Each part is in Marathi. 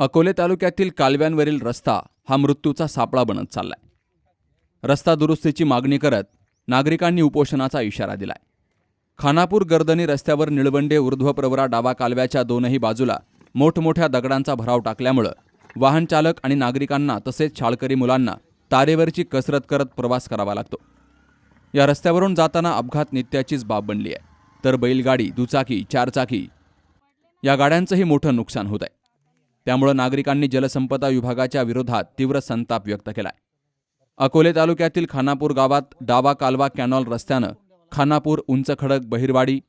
अकोले तालुक्यातील कालव्यांवरील रस्ता हा मृत्यूचा सापळा बनत चाललाय. रस्ता दुरुस्तीची मागणी करत नागरिकांनी उपोषणाचा इशारा दिलाय. खानापूर गर्दनी रस्त्यावर निळवंडे ऊर्ध्वप्रवरा डावा कालव्याच्या दोनही बाजूला मोठमोठ्या दगडांचा भराव टाकल्यामुळं वाहन चालक आणि नागरिकांना तसेच शाळकरी मुलांना तारेवरची कसरत करत प्रवास करावा लागतो. या रस्त्यावरून जाताना अपघात नित्याचीच बाब बनली आहे. तर बैलगाडी दुचाकी चारचाकी या गाड्यांचंही मोठं नुकसान होत आहे. त्यामुळं नागरिकांनी जलसंपदा विभागाच्या विरोधात तीव्र संताप व्यक्त केलाय. अकोले तालुक्यातील खानापूर गावात डावा कालवा कॅनॉल रस्त्यानं खानापूर उंच खडक बहिरवाडी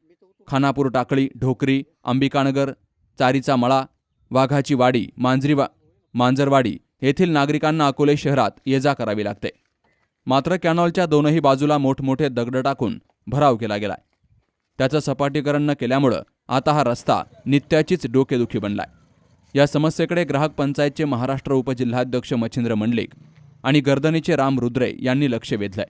खानापूर टाकळी ढोकरी अंबिकानगर चारीचा मळा वाघाची वाडी मांजरीवा मांजरवाडी येथील नागरिकांना अकोले शहरात ये जा करावी लागते. मात्र कॅनॉलच्या दोनही बाजूला मोठमोठे दगड टाकून भराव केला गेलाय. त्याचं सपाटीकरण न केल्यामुळं आता हा रस्ता नित्याचीच डोकेदुखी बनलाय. या समस्येकडे ग्राहक पंचायतचे महाराष्ट्र उपजिल्हाध्यक्ष मच्छिंद्र मंडलिक आणि गर्दनीचे राम रुद्रे यांनी लक्ष वेधलंय.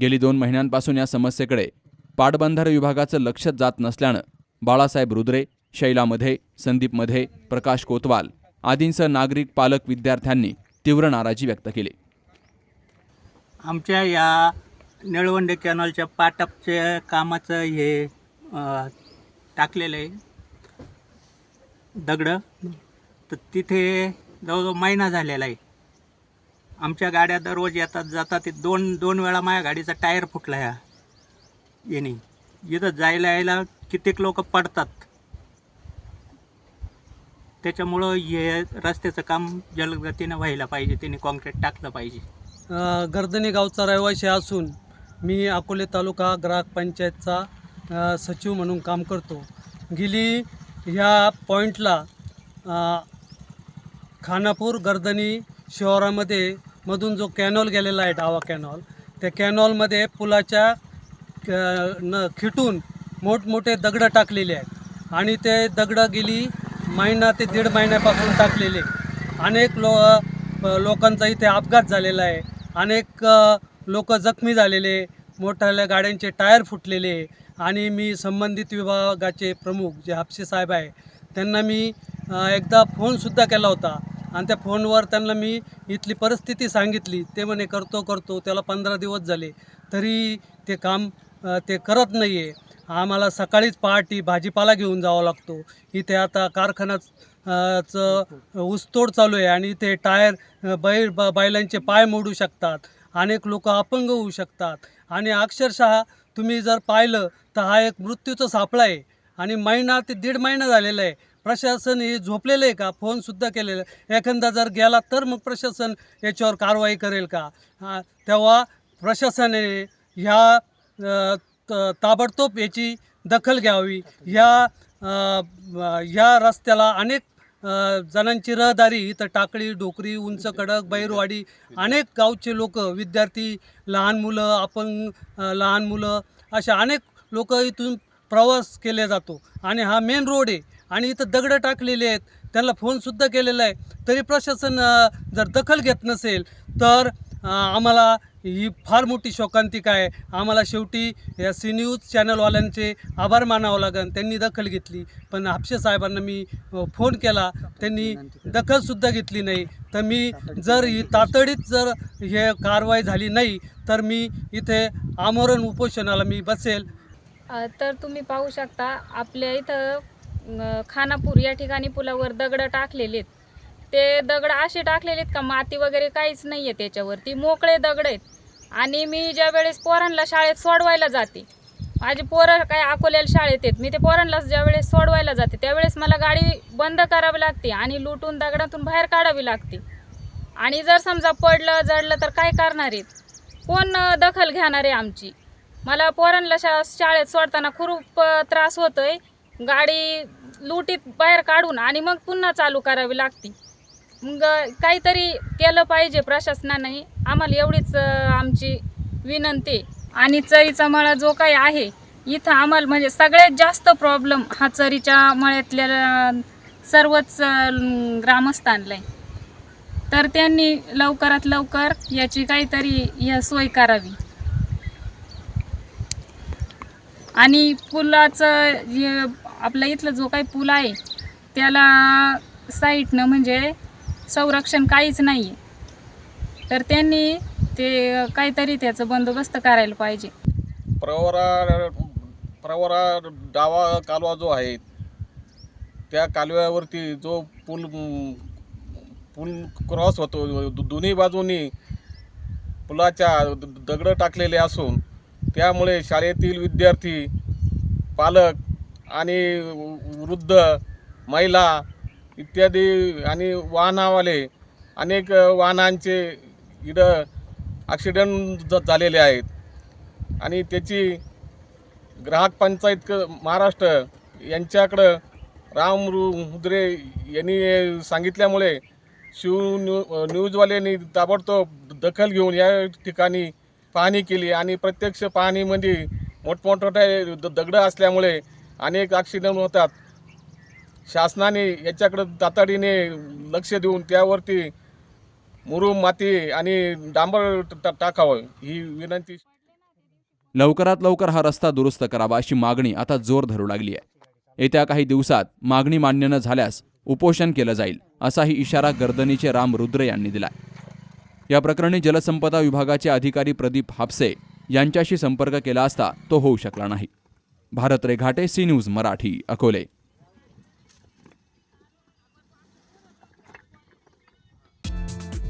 गेली दोन महिन्यांपासून या समस्येकडे पाटबंधारे विभागाचं लक्ष जात नसल्यानं बाळासाहेब रुद्रे शैला मधे संदीप मधे प्रकाश कोतवाल आदींसह नागरिक पालक विद्यार्थ्यांनी तीव्र नाराजी व्यक्त केली. आमच्या या निळवंडे कॅनॉलच्या पाटपच्या कामाचं हे टाकलेलं आहे. दगडं. तर तिथे जवळजवळ महिना झालेला आहे. आमच्या गाड्या दररोज येतात जातात. ते दोन दोन वेळा माझ्या गाडीचा टायर फुटला ह्या येणे. इथं जायला यायला कित्येक लोक पडतात. त्याच्यामुळं हे रस्त्याचं काम जलदगतीनं व्हायला पाहिजे. त्याने कॉन्क्रीट टाकलं पाहिजे. गर्दनी गावचा रहिवासी असून मी अकोले तालुका ग्राहक पंचायतचा सचिव म्हणून काम करतो. गेली ह्या पॉईंटला खानापूर गर्दनी शहरामध्ये मधून जो कॅनॉल गेलेला आहे डावा कॅनॉल त्या कॅनॉलमध्ये पुलाच्या क- न खिटून मोठमोठे दगडं टाकलेले आहेत. आणि ते दगडं गेली महिना ते दीड महिन्यापासून टाकलेले अनेक लो लोकांचा इथे अपघात झालेला आहे. अनेक लोक जखमी झालेले मोठ्या गाड्यांचे टायर फुटलेले आणि मी संबंधित विभागाचे प्रमुख जे हापसे साहेब आहे त्यांना मी एकदा फोनसुद्धा केला होता. आणि त्या फोनवर त्यांना मी इथली परिस्थिती सांगितली. ते म्हणे करतो करतो. त्याला पंधरा दिवस झाले. तरी ते काम ते करत नाही आहे आम्हाला सकाळीच पहाटी भाजीपाला घेऊन जावा लागतो. इथे आता कारखानाच चं ऊसतोड चालू आहे आणि इथे टायर बैल ब बैलांचे पाय मोडू शकतात. अनेक लोक अपंग होऊ शकतात. आणि अक्षरशः तुम्ही जर पाहिलं तर हा एक मृत्यूचा सापळा आहे. आणि महिना ते दीड महिना झालेला आहे. प्रशासन हे झोपलेलं आहे का? फोनसुद्धा केलेलं आहे. एखादा जर गेला तर मग प्रशासन याच्यावर कारवाई करेल का? तेव्हा प्रशासनाने ह्या त- ताबडतोब याची दखल घ्यावी. ह्या ह्या रस्त्याला अनेक जणांची रहदारी इथं टाकळी डोकरी उंच कडक बैरवाडी अनेक गावचे लोक विद्यार्थी लहान मुलं अपंग लहान मुलं अशा अनेक लोक इथून प्रवास केले जातो. आणि हा मेन रोड आहे. आणि इथं दगडं टाकलेले आहेत. त्यांना फोनसुद्धा केलेला आहे. तरी प्रशासन जर दखल घेत नसेल तर आम्हाला ही फार मोठी शोकांतिका आहे. आम्हाला शेवटी या सी न्यूज चॅनलवाल्यांचे आभार मानावं लागेल. त्यांनी दखल घेतली. पण हापशे साहेबांना मी फोन केला. त्यांनी दखलसुद्धा घेतली नाही. तर मी जर ही तातडीत जर हे कारवाई झाली नाही तर मी इथे आमरण उपोषणाला मी बसेल. तर तुम्ही पाहू शकता आपल्या इथं खानापूर या ठिकाणी पुलावर दगडं टाकलेले आहेत. ते दगड असे टाकलेले आहेत का माती वगैरे काहीच नाही आहे त्याच्यावरती. मोकळे दगड आहेत. आणि मी ज्या वेळेस पोरांना शाळेत सोडवायला जाते माझी पोरं काय अकोल्याला शाळेत आहेत मी ते पोरांना ज्या वेळेस सोडवायला जाते त्यावेळेस मला गाडी बंद करावी लागते आणि लुटून दगडातून बाहेर काढावी लागते. आणि जर समजा पडलं जडलं तर काय करणार आहेत? कोण दखल घेणार आहे आमची? मला पोरांना शा शाळेत सोडताना खूप त्रास होतोय. गाडी लुटीत बाहेर काढून आणि मग पुन्हा चालू करावी लागते. मग काहीतरी केलं पाहिजे प्रशासनाने. आम्हाला एवढीच आमची विनंती. आणि चरीचा मळा जो काही आहे इथं आम्हाला म्हणजे सगळ्यात जास्त प्रॉब्लेम हा चरीच्या मळ्यातल्या सर्वच अं, ग्रामस्थांना आहे तर त्यांनी लवकरात लवकर याची काहीतरी या सोय करावी. आणि पुलाचं आपल्या इथलं जो काही पूल आहे त्याला साईटनं म्हणजे संरक्षण काहीच नाही आहे तर त्यांनी ते काहीतरी त्याचं बंदोबस्त करायला पाहिजे. प्रवरा प्रवरा डावा कालवा जो आहे त्या कालव्यावरती जो पूल पूल क्रॉस होतो दोन्ही बाजूनी पुलाच्या द- दगडं टाकलेले असून त्यामुळे शाळेतील विद्यार्थी पालक आणि वृद्ध महिला इत्यादी आणि वाहनावाले अनेक वाहनांचे इडं ॲक्सिडेंट झालेले आहेत. आणि त्याची ग्राहक पंचायत महाराष्ट्र यांच्याकडं राम रु- रुद्रे यांनी सांगितल्यामुळे शिव न्यू न्यूजवाल्यांनी ताबडतोब दखल घेऊन या ठिकाणी पाहणी केली आणि प्रत्यक्ष पाहणीमध्ये मोठमोठे द दगडं असल्यामुळे अनेक ॲक्सिडेंट होतात. शासनाने याच्याकडं तातडीने लक्ष देऊन त्यावरती मुरुम माती आणि डांबर टाकावं ही विनंती. लवकरात लवकर हा रस्ता दुरुस्त करावा अशी मागणी आता जोर धरू लागली आहे. येत्या काही दिवसात मागणी मान्य न झाल्यास उपोषण केलं जाईल असाही इशारा गर्दनीचे राम रुद्र यांनी दिला या प्रकरणी जलसंपदा विभागाचे अधिकारी प्रदीप हापसे यांच्याशी संपर्क केला असता तो होऊ शकला नाही. Bharat Reghate C news Marathi Akole.